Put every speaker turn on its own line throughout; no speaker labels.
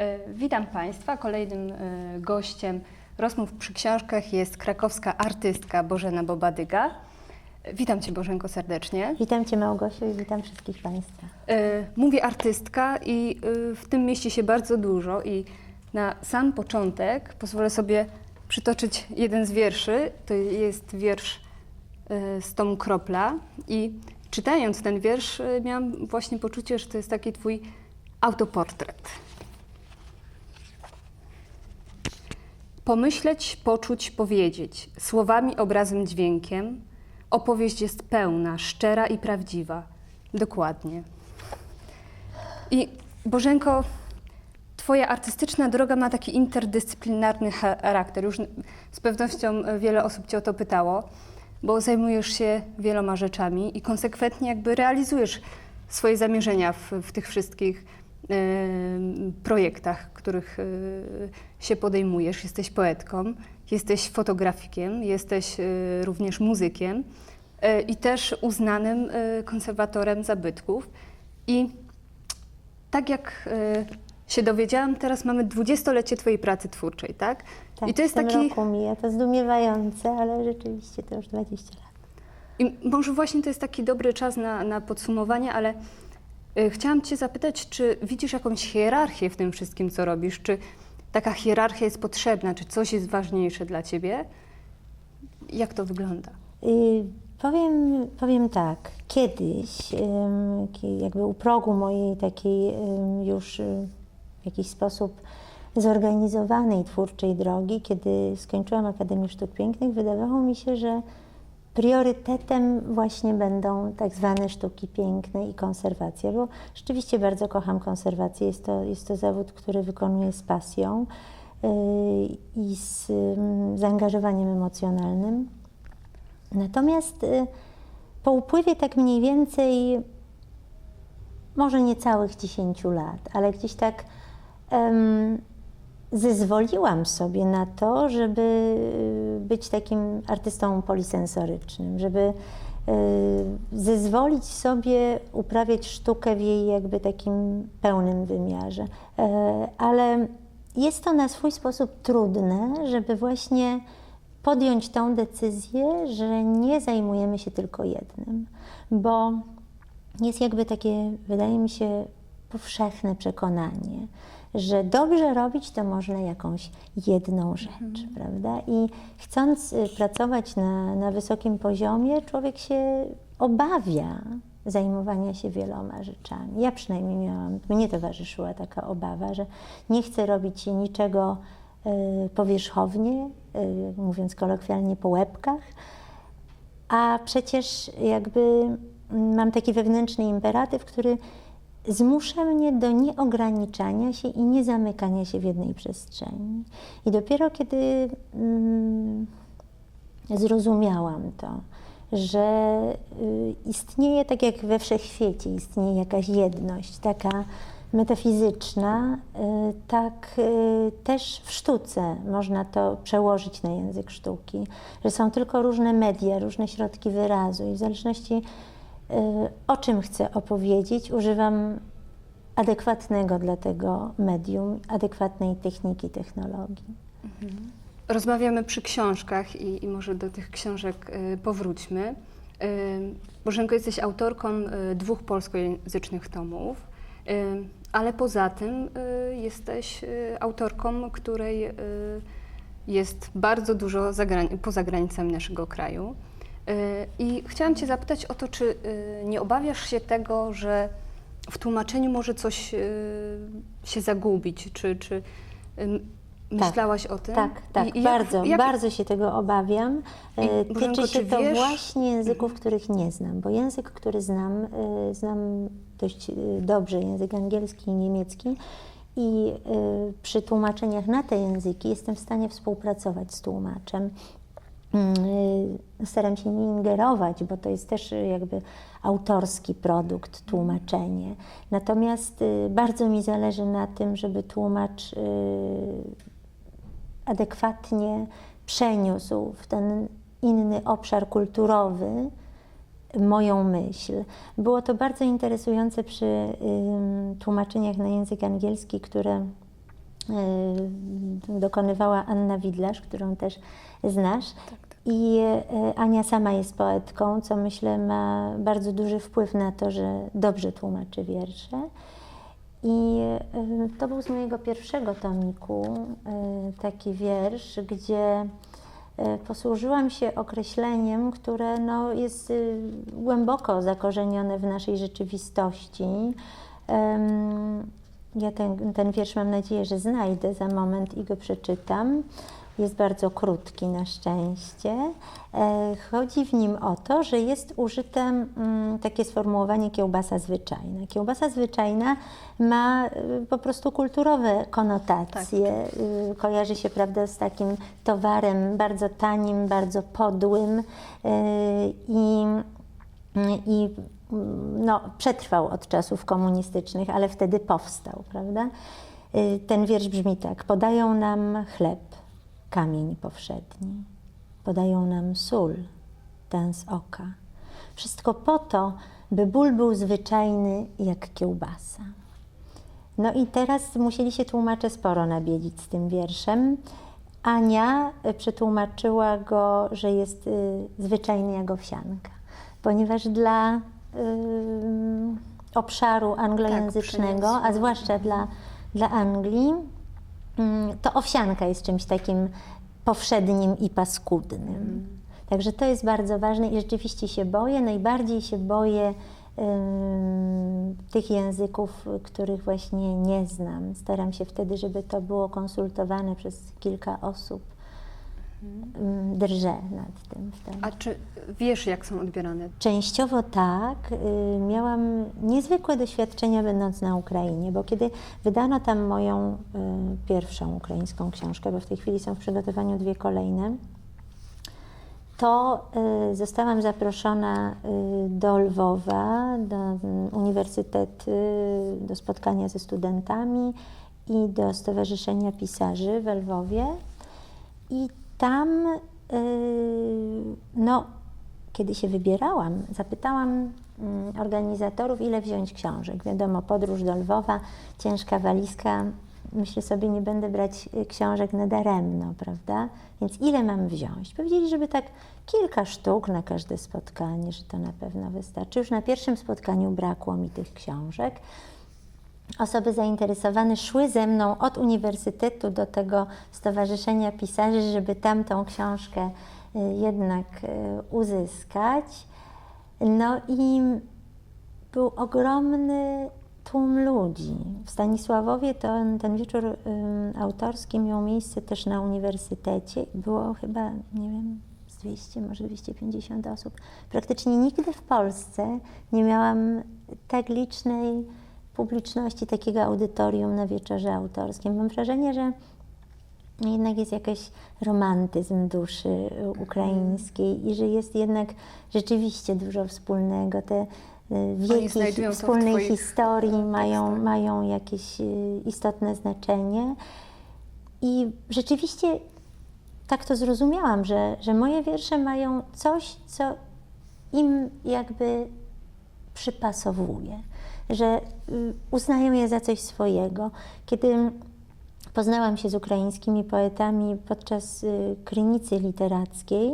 E, Witam Państwa. Kolejnym e, gościem rozmów przy książkach jest krakowska artystka Bożena Bobadyga. Witam Cię Bożenko serdecznie.
Witam Cię Małgosiu i witam wszystkich Państwa.
E, Mówię artystka i w tym mieści się bardzo dużo i na sam początek pozwolę sobie przytoczyć jeden z wierszy. To jest wiersz z tomu Kropla i czytając ten wiersz miałam właśnie poczucie, że to jest taki Twój autoportret. Pomyśleć, poczuć, powiedzieć, słowami, obrazem, dźwiękiem. Opowieść jest pełna, szczera i prawdziwa. Dokładnie. I Bożenko, Twoja artystyczna droga ma taki interdyscyplinarny cha- charakter. Już z pewnością wiele osób Cię o to pytało, bo zajmujesz się wieloma rzeczami i konsekwentnie jakby realizujesz swoje zamierzenia w, w tych wszystkich projektach, których e, się podejmujesz. Jesteś poetką, jesteś fotografikiem, jesteś e, również muzykiem e, i też uznanym konserwatorem zabytków. I tak jak się dowiedziałam, teraz mamy dwudziestolecie Twojej pracy twórczej, tak?
Tak,
I to jest
w tym
taki.
roku mija. To zdumiewające, ale rzeczywiście to już 20 lat.
I może właśnie to jest taki dobry czas na, na podsumowanie, ale chciałam Cię zapytać, czy widzisz jakąś hierarchię w tym wszystkim, co robisz? Czy taka hierarchia jest potrzebna? Czy coś jest ważniejsze dla Ciebie? Jak to wygląda?
Powiem, powiem tak, kiedyś, jakby u progu mojej takiej już y, w jakiś sposób zorganizowanej twórczej drogi, kiedy skończyłam Akademię Sztuk Pięknych, wydawało mi się, że priorytetem właśnie będą tak zwane sztuki piękne i konserwacja, bo rzeczywiście bardzo kocham konserwację. Jest to, jest to zawód, który wykonuję z pasją yy, i z ym, zaangażowaniem emocjonalnym. Natomiast y, po upływie tak mniej więcej, może niecałych 10 lat, ale gdzieś tak zezwoliłam sobie na to, żeby y, być takim artystą polisensorycznym, żeby y, zezwolić sobie uprawiać sztukę w jej jakby takim pełnym wymiarze. E, Ale jest to na swój sposób trudne, żeby właśnie podjąć tą decyzję, że nie zajmujemy się tylko jednym, bo jest jakby takie, wydaje mi się, powszechne przekonanie, że dobrze robić to można jakąś jedną rzecz, prawda? I chcąc y, pracować na, na wysokim poziomie, człowiek się obawia zajmowania się wieloma rzeczami. Ja przynajmniej miałam, mnie towarzyszyła taka obawa, że nie chcę robić niczego y, powierzchownie, y, mówiąc kolokwialnie, po łebkach, a przecież jakby mm, mam taki wewnętrzny imperatyw, który zmusza mnie do nieograniczania się i nie zamykania się w jednej przestrzeni. I dopiero kiedy mm, zrozumiałam to, że y, istnieje, tak jak we wszechświecie, istnieje jakaś jedność, taka metafizyczna, y, tak y, też w sztuce można to przełożyć na język sztuki, że są tylko różne media, różne środki wyrazu i w zależności o czym chcę opowiedzieć, używam adekwatnego dla tego medium, adekwatnej techniki, technologii.
Rozmawiamy przy książkach i, i może do tych książek y, powróćmy. Y, Bożenko, jesteś autorką y, dwóch polskojęzycznych tomów, y, ale poza tym y, jesteś y, autorką, której y, jest bardzo dużo poza granicami naszego kraju. Y, I chciałam Cię zapytać o to, czy y, nie obawiasz się tego, że w tłumaczeniu może coś y, się zagubić, czy, czy ym, myślałaś o tym?
Tak, tak,
I- i jak-
bardzo,
jak-
bardzo się tego obawiam.
I, Bożenko,
Tyczy się to
wiesz-
właśnie języków, których nie znam, bo język, który znam, znam dość dobrze, język angielski i niemiecki i przy tłumaczeniach na te języki jestem w stanie współpracować z tłumaczem. Mm, y, Staram się nie ingerować, bo to jest też y, jakby autorski produkt, tłumaczenie. Natomiast y, bardzo mi zależy na tym, żeby tłumacz adekwatnie przeniósł w ten inny obszar kulturowy moją myśl. Było to bardzo interesujące przy tłumaczeniach na język angielski, które dokonywała Anna Widlarz, którą też znasz.
Tak, tak.
I y, Ania sama jest poetką, co myślę ma bardzo duży wpływ na to, że dobrze tłumaczy wiersze. I y, to był z mojego pierwszego tomiku y, taki wiersz, gdzie y, posłużyłam się określeniem, które no, jest y, głęboko zakorzenione w naszej rzeczywistości. Ja ten, ten wiersz mam nadzieję, że znajdę za moment i go przeczytam. Jest bardzo krótki na szczęście. E, Chodzi w nim o to, że jest użyte mm, takie sformułowanie kiełbasa zwyczajna. Kiełbasa zwyczajna ma y, po prostu kulturowe konotacje. Y, Kojarzy się prawda, z takim towarem bardzo tanim, bardzo podłym y, i i no, przetrwał od czasów komunistycznych, ale wtedy powstał, prawda? Y, Ten wiersz brzmi tak: Podają nam chleb, kamień powszedni, podają nam sól, ten z oka. Wszystko po to, by ból był zwyczajny jak kiełbasa. No i teraz musieli się tłumacze sporo nabielić z tym wierszem. Ania y, przetłumaczyła go, że jest y, zwyczajny jak owsianka, ponieważ dla obszaru anglojęzycznego, a
przeniosła.
zwłaszcza dla, dla Anglii, mm, to owsianka jest czymś takim powszednim i paskudnym. Także to jest bardzo ważne i rzeczywiście się boję, najbardziej się boję tych języków, których właśnie nie znam. Staram się wtedy, żeby to było konsultowane przez kilka osób. Ym, Drżę nad tym wtedy.
A czy wiesz, jak są odbierane?
Częściowo tak. Y, Miałam niezwykłe doświadczenia będąc na Ukrainie, bo kiedy wydano tam moją y, pierwszą ukraińską książkę, bo w tej chwili są w przygotowaniu dwie kolejne, to y, zostałam zaproszona do Lwowa, do mm, uniwersytetu, do spotkania ze studentami i do Stowarzyszenia Pisarzy w Lwowie. I tam, y, no, kiedy się wybierałam, zapytałam mm, organizatorów, ile wziąć książek. Wiadomo, podróż do Lwowa, ciężka walizka. Myślę sobie, nie będę brać y, książek na daremno, prawda? Więc ile mam wziąć? Powiedzieli, żeby tak kilka sztuk na każde spotkanie, że to na pewno wystarczy. Już na pierwszym spotkaniu brakło mi tych książek osoby zainteresowane szły ze mną od uniwersytetu do tego Stowarzyszenia Pisarzy, żeby tamtą książkę y, jednak y, uzyskać. No i był ogromny tłum ludzi. W Stanisławowie to, ten wieczór autorski miał miejsce też na uniwersytecie. Było chyba, nie wiem, z 200, może 250 osób. Praktycznie nigdy w Polsce nie miałam tak licznej publiczności, takiego audytorium na wieczorze autorskim. Mam wrażenie, że jednak jest jakiś romantyzm duszy ukraińskiej i że jest jednak rzeczywiście dużo wspólnego. Te y, wieki wspólnej historii
e,
mają,
tekstach.
mają jakieś y, istotne znaczenie. I rzeczywiście tak to zrozumiałam, że, że moje wiersze mają coś, co im jakby przypasowuje, że y, uznają je za coś swojego. Kiedy poznałam się z ukraińskimi poetami podczas y, krynicy literackiej,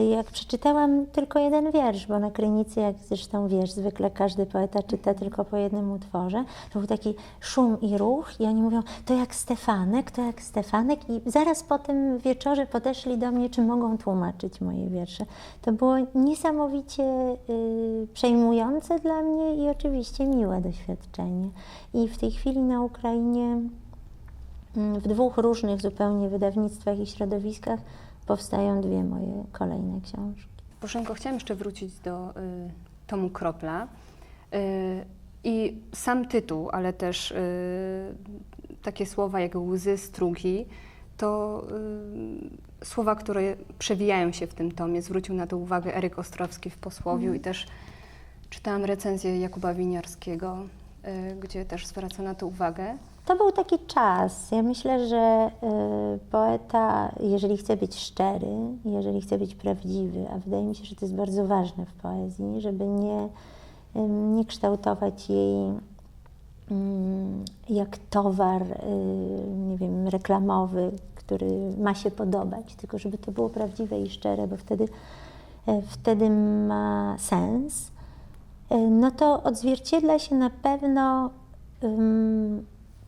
jak przeczytałam tylko jeden wiersz, bo na krynicy, jak zresztą wiesz, zwykle każdy poeta czyta tylko po jednym utworze, to był taki szum i ruch i oni mówią, to jak Stefanek, to jak Stefanek i zaraz po tym wieczorze podeszli do mnie, czy mogą tłumaczyć moje wiersze. To było niesamowicie y, przejmujące dla mnie i oczywiście miłe doświadczenie. I w tej chwili na Ukrainie mm, w dwóch różnych zupełnie wydawnictwach i środowiskach powstają dwie moje kolejne książki.
Bożenko, chciałam jeszcze wrócić do y, tomu Kropla. Y, I sam tytuł, ale też y, takie słowa jak łzy, strugi, to y, słowa, które przewijają się w tym tomie. Zwrócił na to uwagę Eryk Ostrowski w Posłowiu i też czytałam recenzję Jakuba Winiarskiego, y, gdzie też zwraca na to uwagę.
To był taki czas. Ja myślę, że y, poeta, jeżeli chce być szczery, jeżeli chce być prawdziwy, a wydaje mi się, że to jest bardzo ważne w poezji, żeby nie, nie kształtować jej jak towar, y, nie wiem, reklamowy, który ma się podobać, tylko żeby to było prawdziwe i szczere, bo wtedy, e, wtedy ma sens, e, no to odzwierciedla się na pewno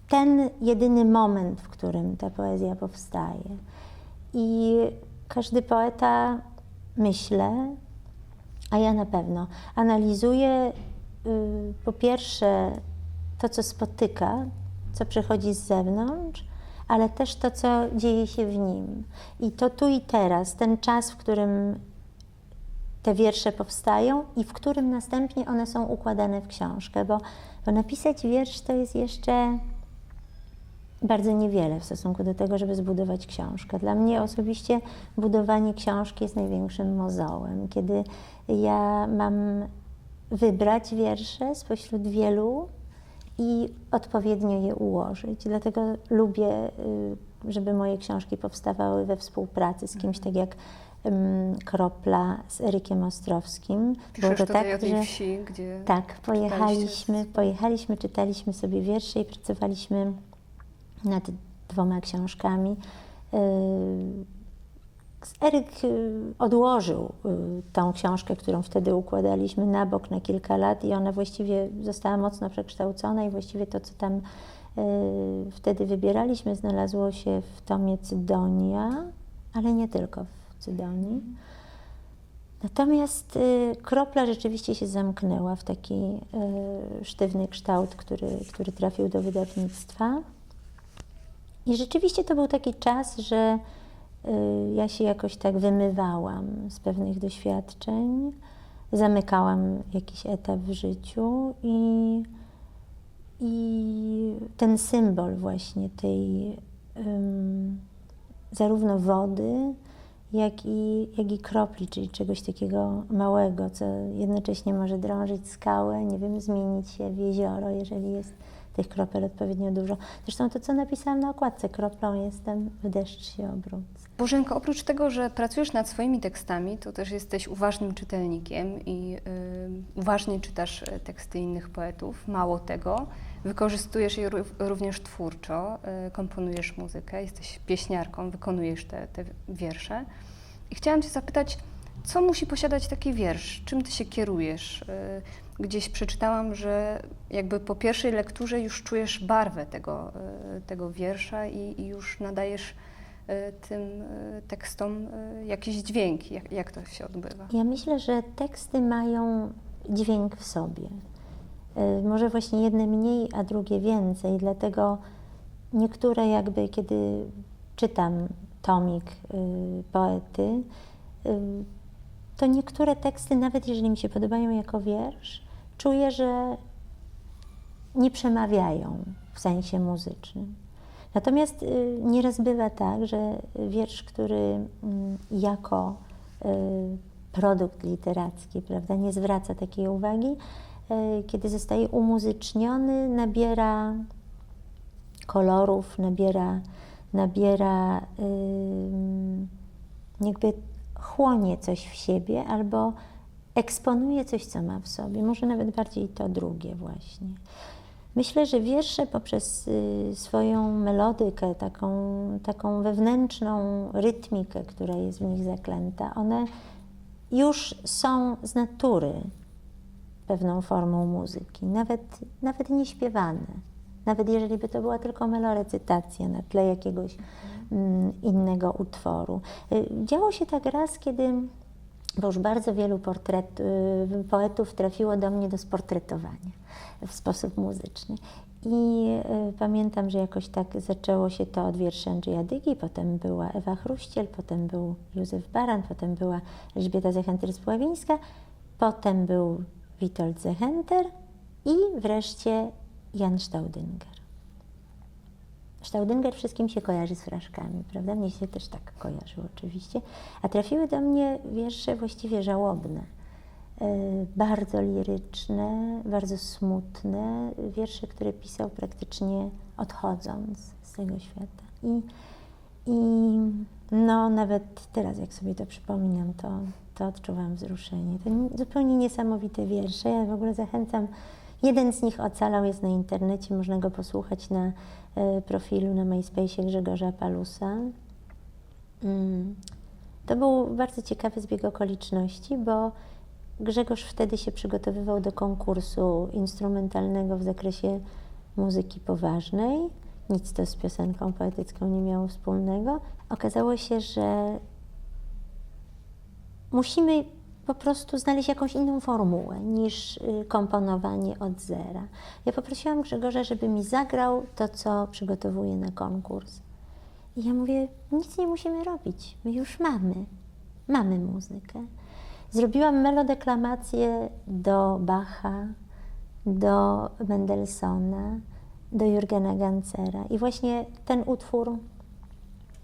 ten jedyny moment, w którym ta poezja powstaje. I każdy poeta, myślę, a ja na pewno, analizuje y, po pierwsze to, co spotyka, co przychodzi z zewnątrz, ale też to, co dzieje się w nim. I to tu i teraz, ten czas, w którym te wiersze powstają i w którym następnie one są układane w książkę, bo, bo napisać wiersz to jest jeszcze bardzo niewiele w stosunku do tego, żeby zbudować książkę. Dla mnie osobiście budowanie książki jest największym mozołem, kiedy ja mam wybrać wiersze spośród wielu i odpowiednio je ułożyć. Dlatego lubię, y, żeby moje książki powstawały we współpracy z kimś, tak jak Kropla z Erykiem Ostrowskim.
Piszesz tutaj o tej wsi, gdzie
tak, pojechaliśmy, pojechaliśmy, czytaliśmy sobie wiersze i pracowaliśmy nad dwoma książkami. Yy, Eryk yy, odłożył yy, tą książkę, którą wtedy układaliśmy na bok na kilka lat i ona właściwie została mocno przekształcona i właściwie to, co tam wtedy wybieraliśmy, znalazło się w tomie Cydonia, ale nie tylko w Cydonii. Natomiast y, kropla rzeczywiście się zamknęła w taki y, sztywny kształt, który, który trafił do wydawnictwa. I rzeczywiście to był taki czas, że y, ja się jakoś tak wymywałam z pewnych doświadczeń, zamykałam jakiś etap w życiu i, i ten symbol właśnie tej ym, zarówno wody, jak i, jak i kropli, czyli czegoś takiego małego, co jednocześnie może drążyć skałę, nie wiem, zmienić się w jezioro, jeżeli jest tych kropel odpowiednio dużo. Zresztą to, co napisałam na okładce, kroplą jestem, w deszcz się obrócę.
Bożenko, oprócz tego, że pracujesz nad swoimi tekstami, to też jesteś uważnym czytelnikiem i y, uważnie czytasz y, teksty innych poetów. Mało tego, wykorzystujesz je ró- również twórczo, y, komponujesz muzykę, jesteś pieśniarką, wykonujesz te, te wiersze. I chciałam Cię zapytać, co musi posiadać taki wiersz? Czym Ty się kierujesz? Y, Gdzieś przeczytałam, że jakby po pierwszej lekturze już czujesz barwę tego, y, tego wiersza i, i już nadajesz y, tym y, tekstom jakiś dźwięk. Jak, jak to się odbywa?
Ja myślę, że teksty mają dźwięk w sobie. Może właśnie jedne mniej, a drugie więcej, dlatego niektóre jakby, kiedy czytam tomik poety, to niektóre teksty, nawet jeżeli mi się podobają jako wiersz, czuję, że nie przemawiają w sensie muzycznym. Natomiast y, nieraz bywa tak, że wiersz, który mm, jako y, produkt literacki, prawda, nie zwraca takiej uwagi, y, kiedy zostaje umuzyczniony, nabiera kolorów, nabiera, nabiera jakby chłonie coś w siebie albo eksponuje coś, co ma w sobie. Może nawet bardziej to drugie właśnie. Myślę, że wiersze poprzez y, swoją melodykę, taką, taką wewnętrzną rytmikę, która jest w nich zaklęta, one już są z natury pewną formą muzyki, nawet, nawet nie śpiewane. Nawet jeżeli by to była tylko melorecytacja na tle jakiegoś mm, innego utworu. Y, Działo się tak raz, kiedy bo już bardzo wielu portret, y, poetów trafiło do mnie do sportretowania w sposób muzyczny. I y, pamiętam, że jakoś tak zaczęło się to od wierszy Andrzeja Dygi, potem była Ewa Chruściel, potem był Józef Baran, potem była Elżbieta Zechenter-Spławińska, potem był Witold Zechenter i wreszcie Jan Staudinger. Staudinger wszystkim się kojarzy z fraszkami, prawda? Mnie się też tak kojarzył oczywiście. A trafiły do mnie wiersze właściwie żałobne, e, bardzo liryczne, bardzo smutne, wiersze, które pisał praktycznie odchodząc z tego świata. I, i no nawet teraz, jak sobie to przypominam, to, to odczuwam wzruszenie. To ni- zupełnie niesamowite wiersze. Ja w ogóle zachęcam Jeden z nich ocalał, jest na internecie, można go posłuchać na profilu na MySpace Grzegorza Palusa. Mm. To był bardzo ciekawy zbieg okoliczności, bo Grzegorz wtedy się przygotowywał do konkursu instrumentalnego w zakresie muzyki poważnej. Nic to z piosenką poetycką nie miało wspólnego. Okazało się, że musimy po prostu znaleźć jakąś inną formułę niż y, komponowanie od zera. Ja poprosiłam Grzegorza, żeby mi zagrał to, co przygotowuje na konkurs. I ja mówię, nic nie musimy robić, my już mamy, mamy muzykę. Zrobiłam melodeklamację do Bacha, do Mendelssohna, do Jurgena Gancera. I właśnie ten utwór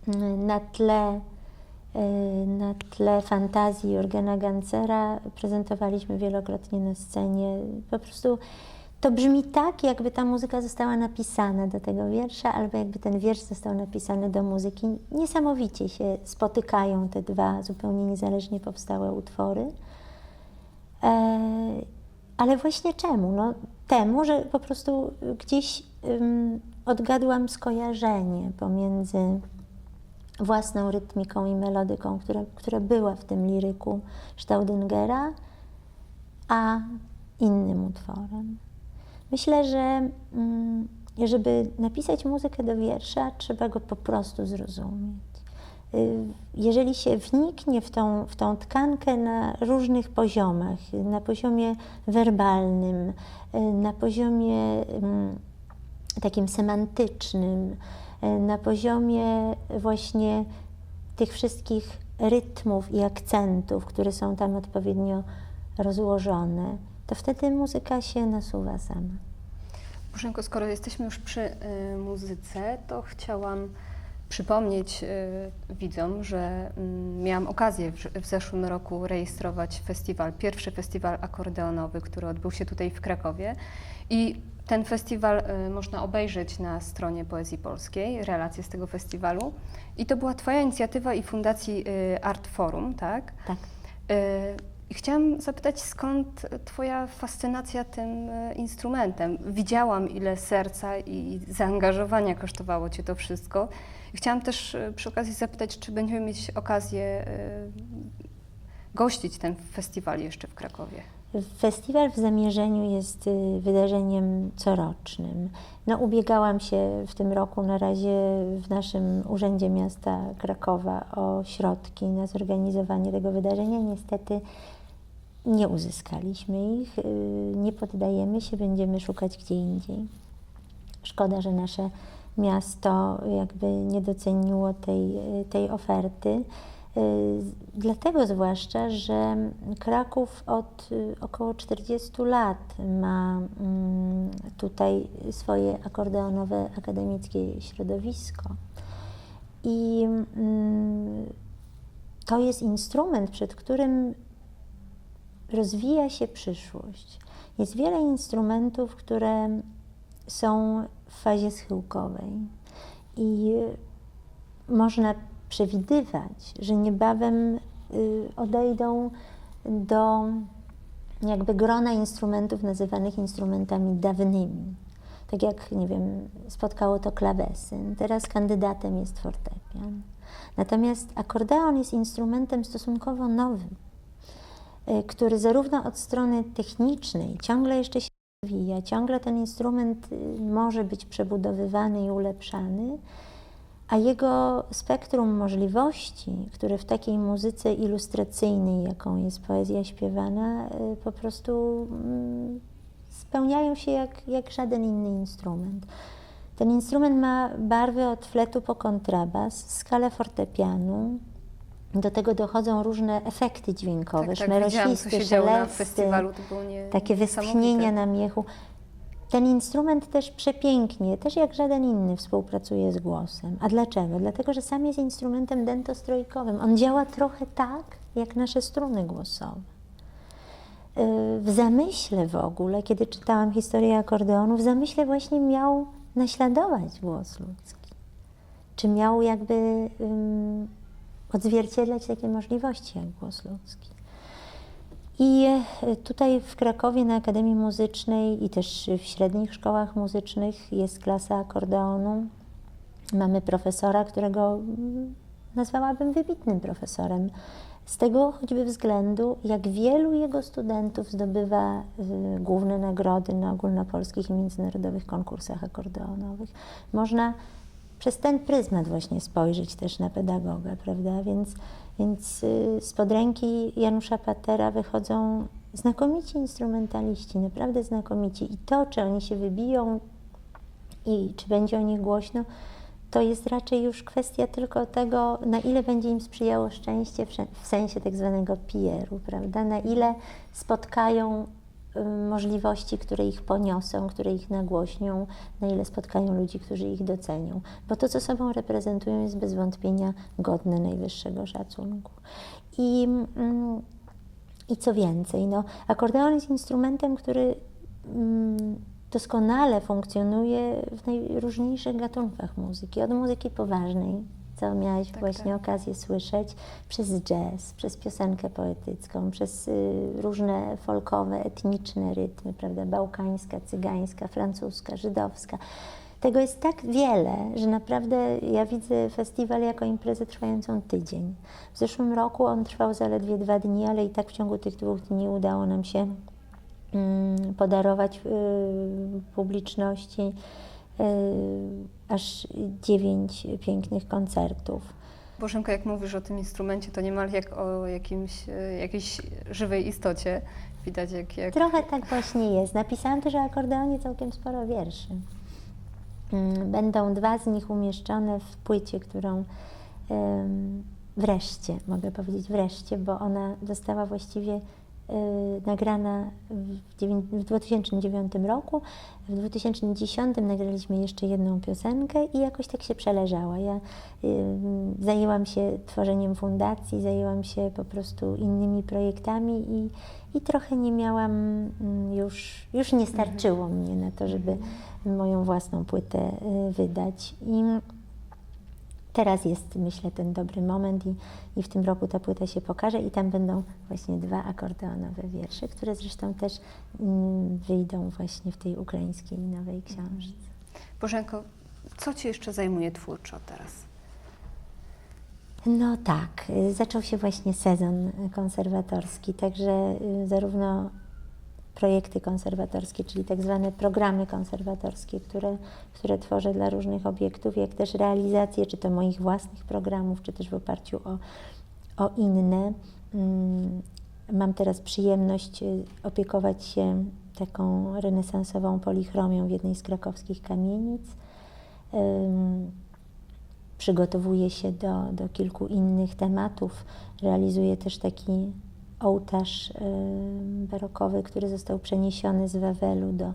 mm, na tle, y, na tle fantazji Jurgena Gancera prezentowaliśmy wielokrotnie na scenie. Po prostu to brzmi tak, jakby ta muzyka została napisana do tego wiersza, albo jakby ten wiersz został napisany do muzyki. Niesamowicie się spotykają te dwa zupełnie niezależnie powstałe utwory. E, ale właśnie czemu? No, temu, że po prostu gdzieś odgadłam skojarzenie pomiędzy własną rytmiką i melodyką, która, była w tym liryku Staudingera, a innym utworem. Myślę, że mm, żeby napisać muzykę do wiersza, trzeba go po prostu zrozumieć. Y, Jeżeli się wniknie w tą, w tą tkankę na różnych poziomach, na poziomie werbalnym, y, na poziomie mm, takim semantycznym, na poziomie właśnie tych wszystkich rytmów i akcentów, które są tam odpowiednio rozłożone, to wtedy muzyka się nasuwa sama.
Bożenko, skoro jesteśmy już przy y, muzyce, to chciałam przypomnieć y, widzom, że y, miałam okazję w, w zeszłym roku rejestrować festiwal, pierwszy festiwal akordeonowy, który odbył się tutaj w Krakowie. I ten festiwal y, można obejrzeć na stronie Poezji Polskiej, relacje z tego festiwalu. I to była Twoja inicjatywa i Fundacji y, Art Forum, tak?
Tak.
Chciałam zapytać, skąd Twoja fascynacja tym y, instrumentem? Widziałam, ile serca i zaangażowania kosztowało Cię to wszystko. Chciałam też y, przy okazji zapytać, czy będziemy mieć okazję y, gościć ten festiwal jeszcze w Krakowie.
Festiwal w zamierzeniu jest y, wydarzeniem corocznym. No, ubiegałam się w tym roku na razie w naszym Urzędzie Miasta Krakowa o środki na zorganizowanie tego wydarzenia. Niestety nie uzyskaliśmy ich, y, nie poddajemy się, będziemy szukać gdzie indziej. Szkoda, że nasze miasto jakby nie doceniło tej, tej oferty. Y, Dlatego zwłaszcza, że Kraków od y, około 40 lat ma mm, tutaj swoje akordeonowe akademickie środowisko. I mm, to jest instrument, przed którym rozwija się przyszłość. Jest wiele instrumentów, które są w fazie schyłkowej i można przewidywać, że niebawem y, odejdą do jakby grona instrumentów nazywanych instrumentami dawnymi. Tak jak, nie wiem, spotkało to klawesyn, teraz kandydatem jest fortepian. Natomiast akordeon jest instrumentem stosunkowo nowym, który zarówno od strony technicznej ciągle jeszcze się rozwija, ciągle ten instrument y, może być przebudowywany i ulepszany, a jego spektrum możliwości, które w takiej muzyce ilustracyjnej, jaką jest poezja śpiewana, y, po prostu mm, spełniają się jak, jak żaden inny instrument. Ten instrument ma barwy od fletu po kontrabas, skalę fortepianu. Do tego dochodzą różne efekty dźwiękowe,
Tak, tak,
szmeroślisty, szelesty, takie westchnienia na miechu. Ten instrument też przepięknie, też jak żaden inny, współpracuje z głosem. A dlaczego? Dlatego, że sam jest instrumentem dentostrojkowym. On działa trochę tak, jak nasze struny głosowe. Yy, W zamyśle w ogóle, kiedy czytałam historię akordeonu, w zamyśle właśnie miał naśladować głos ludzki. Czy miał jakby ym, odzwierciedlać takie możliwości jak głos ludzki. I e, tutaj w Krakowie na Akademii Muzycznej i też w średnich szkołach muzycznych jest klasa akordeonu. Mamy profesora, którego mm, nazwałabym wybitnym profesorem. Z tego choćby względu, jak wielu jego studentów zdobywa y, główne nagrody na ogólnopolskich i międzynarodowych konkursach akordeonowych. Można przez ten pryzmat właśnie spojrzeć też na pedagoga, prawda? Więc, więc y, spod ręki Janusza Patera wychodzą znakomici instrumentaliści, naprawdę znakomici. I to, czy oni się wybiją i czy będzie o nich głośno, to jest raczej już kwestia tylko tego, na ile będzie im sprzyjało szczęście w sensie tak zwanego PR-u, prawda? Na ile spotkają możliwości, które ich poniosą, które ich nagłośnią, na ile spotkają ludzi, którzy ich docenią. Bo to, co sobą reprezentują, jest bez wątpienia godne najwyższego szacunku. I, mm, i co więcej, no, akordeon jest instrumentem, który mm, doskonale funkcjonuje w najróżniejszych gatunkach muzyki. Od muzyki poważnej, co miałeś
Tak,
właśnie
tak.
okazję słyszeć, przez jazz, przez piosenkę poetycką, przez y, różne folkowe, etniczne rytmy, prawda, bałkańska, cygańska, francuska, żydowska. Tego jest tak wiele, że naprawdę ja widzę festiwal jako imprezę trwającą tydzień. W zeszłym roku on trwał zaledwie dwa dni, ale i tak w ciągu tych dwóch dni udało nam się mm, podarować y, publiczności y, aż dziewięć pięknych koncertów.
Bożenko, jak mówisz o tym instrumencie, to niemal jak o jakimś, e, jakiejś żywej istocie. Widać jak... jak...
Trochę tak właśnie jest. Napisałam też o akordeonie całkiem sporo wierszy. Mm, Będą dwa z nich umieszczone w płycie, którą wreszcie, mogę powiedzieć wreszcie, bo ona została właściwie nagrana w, dziewię- w 2009 roku. W 2010 nagraliśmy jeszcze jedną piosenkę i jakoś tak się przeleżała. Ja y, zajęłam się tworzeniem fundacji, zajęłam się po prostu innymi projektami i, i trochę nie miałam mm, już, już nie starczyło mnie na to, żeby moją własną płytę y, wydać. I teraz jest, myślę, ten dobry moment i, i w tym roku ta płyta się pokaże i tam będą właśnie dwa akordeonowe wiersze, które zresztą też mm, wyjdą właśnie w tej ukraińskiej nowej książce.
Bożenko, co Ci jeszcze zajmuje twórczo teraz?
No tak, y, zaczął się właśnie sezon konserwatorski, także y, zarówno projekty konserwatorskie, czyli tak zwane programy konserwatorskie, które, które tworzę dla różnych obiektów, jak też realizacje, czy to moich własnych programów, czy też w oparciu o, o inne. Mm, Mam teraz przyjemność y, opiekować się taką renesansową polichromią w jednej z krakowskich kamienic. Przygotowuję się do, do kilku innych tematów. Realizuję też taki ołtarz y, barokowy, który został przeniesiony z Wawelu do,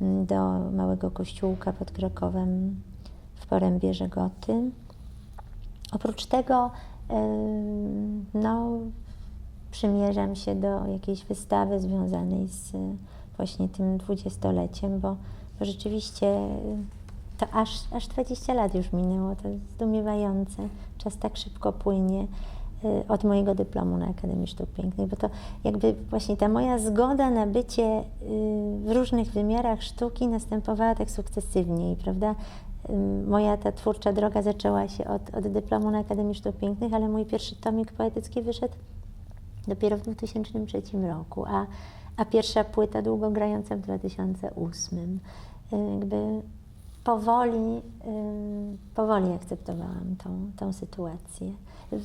mm, do małego kościółka pod Krakowem w porębie Żegoty. Oprócz tego y, no, przymierzam się do jakiejś wystawy związanej z y, właśnie tym dwudziestoleciem, bo, bo rzeczywiście to aż, aż 20 lat już minęło, to jest zdumiewające. Czas tak szybko płynie od mojego dyplomu na Akademii Sztuk Pięknych, bo to jakby właśnie ta moja zgoda na bycie y, w różnych wymiarach sztuki następowała tak sukcesywnie i prawda, y, moja ta twórcza droga zaczęła się od, od dyplomu na Akademii Sztuk Pięknych, ale mój pierwszy tomik poetycki wyszedł dopiero w 2003 roku, a, a pierwsza płyta długo grająca w 2008. Y, Jakby powoli, powoli akceptowałam tą, tą sytuację.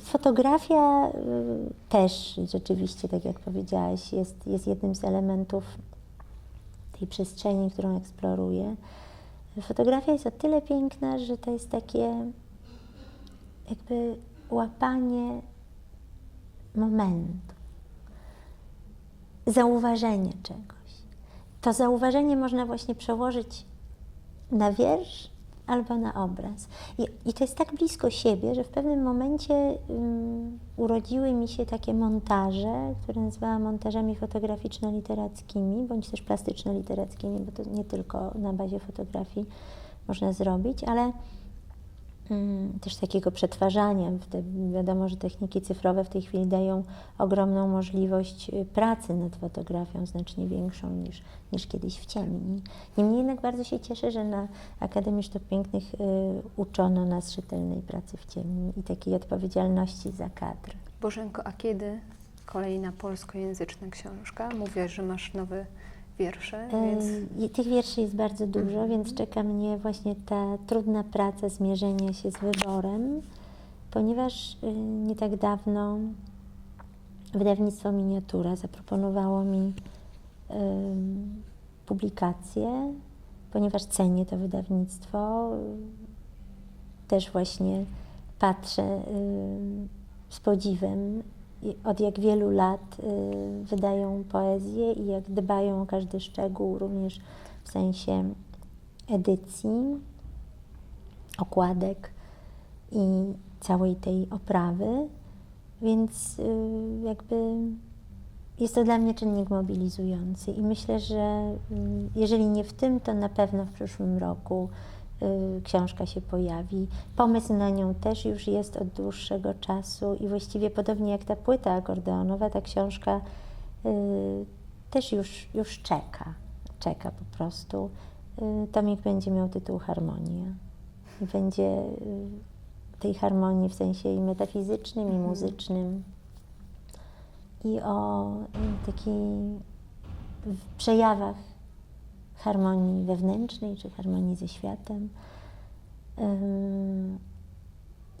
Fotografia y, też rzeczywiście, tak jak powiedziałaś, jest, jest jednym z elementów tej przestrzeni, którą eksploruję. Fotografia jest o tyle piękna, że to jest takie jakby łapanie momentu, zauważenie czegoś. To zauważenie można właśnie przełożyć na wiersz albo na obraz. I, i to jest tak blisko siebie, że w pewnym momencie ym, urodziły mi się takie montaże, które nazywałam montażami fotograficzno-literackimi, bądź też plastyczno-literackimi, bo to nie tylko na bazie fotografii można zrobić, ale też takiego przetwarzania. Wiadomo, że techniki cyfrowe w tej chwili dają ogromną możliwość y, pracy nad fotografią, znacznie większą niż, niż kiedyś w ciemni. Niemniej jednak bardzo się cieszę, że na Akademii Sztuk Pięknych y, uczono nas rzetelnej pracy w ciemni i takiej odpowiedzialności za kadr.
Bożenko, a kiedy kolejna polskojęzyczna książka? Mówiłaś, że masz nowe wiersze, więc
E, i Tych wierszy jest bardzo dużo, więc czeka mnie właśnie ta trudna praca zmierzenia się z wyborem, ponieważ y, nie tak dawno wydawnictwo Miniatura zaproponowało mi ym, publikację, ponieważ cenię to wydawnictwo. Też właśnie patrzę ym, z podziwem, od jak wielu lat y, wydają poezję i jak dbają o każdy szczegół, również w sensie edycji, okładek i całej tej oprawy. Więc y, jakby jest to dla mnie czynnik mobilizujący i myślę, że y, jeżeli nie w tym, to na pewno w przyszłym roku książka się pojawi. Pomysł na nią też już jest od dłuższego czasu i właściwie podobnie jak ta płyta akordeonowa, ta książka y, też już, już czeka. Czeka po prostu. Y, Tomik będzie miał tytuł Harmonia i będzie y, tej harmonii w sensie i metafizycznym, i
Mhm.
muzycznym i o y, takiej w przejawach harmonii wewnętrznej czy harmonii ze światem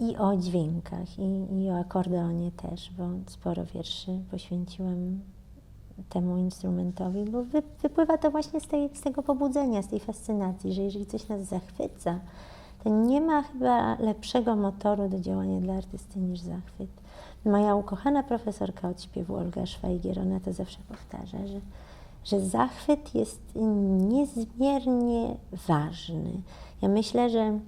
i o dźwiękach i, i o akordeonie też, bo sporo wierszy poświęciłam temu instrumentowi, bo wy, wypływa to właśnie z, tej, z tego pobudzenia, z tej fascynacji, że jeżeli coś nas zachwyca, to nie ma chyba lepszego motoru do działania dla artysty niż zachwyt. Moja ukochana profesorka od śpiewu Olga Szwajgier, ona to zawsze powtarza, że, że zachwyt jest niezmiernie ważny. Ja myślę, że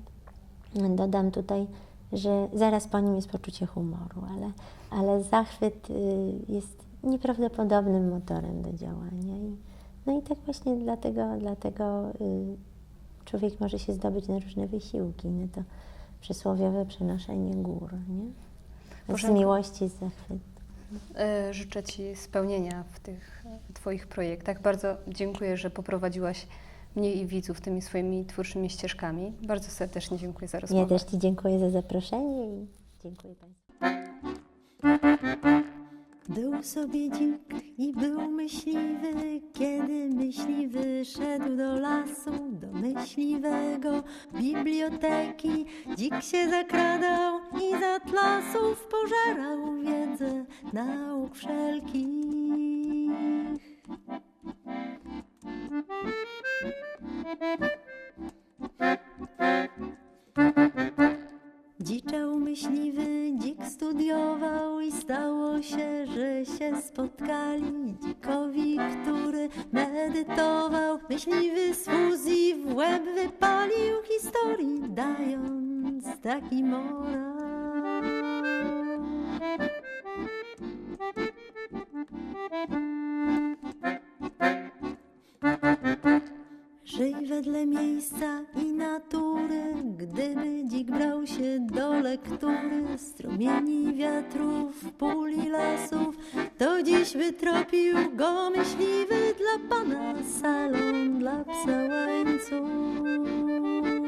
dodam tutaj, że zaraz po nim jest poczucie humoru, ale, ale zachwyt y, jest nieprawdopodobnym motorem do działania. I, no i tak właśnie dlatego, dlatego y, człowiek może się zdobyć na różne wysiłki, no to przysłowiowe przenoszenie gór, nie? Z miłości jest zachwyt.
e, życzę Ci spełnienia w tych Twoich projektach. Bardzo dziękuję, że poprowadziłaś mnie i widzów tymi swoimi twórczymi ścieżkami. Bardzo serdecznie dziękuję za rozmowę.
Ja też Ci dziękuję za zaproszenie i dziękuję Państwu.
Był sobie dzik i był myśliwy, kiedy myśliwy szedł do lasu, do myśliwego biblioteki. Dzik się zakradał i z atlasów pożerał wiedzę nauk wszelkich. Morał. Żyj wedle miejsca i natury, gdyby dzik brał się do lektury strumieni wiatrów, pól i lasów, to dziś wytropił go myśliwy dla pana salon dla psa łańcuch.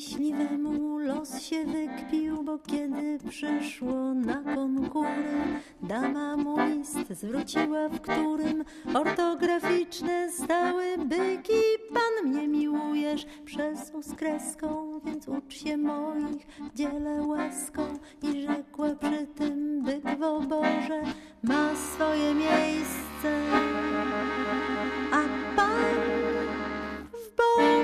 szczęśliwemu los się wykpił, bo kiedy przyszło na konkury, dama mu list zwróciła, w którym ortograficzne stały byki. Pan mnie miłujesz przez ust kreską, więc ucz się moich, dzielę łaską.
I rzekła przy tym byk w oborze, ma swoje miejsce, a pan w Boże.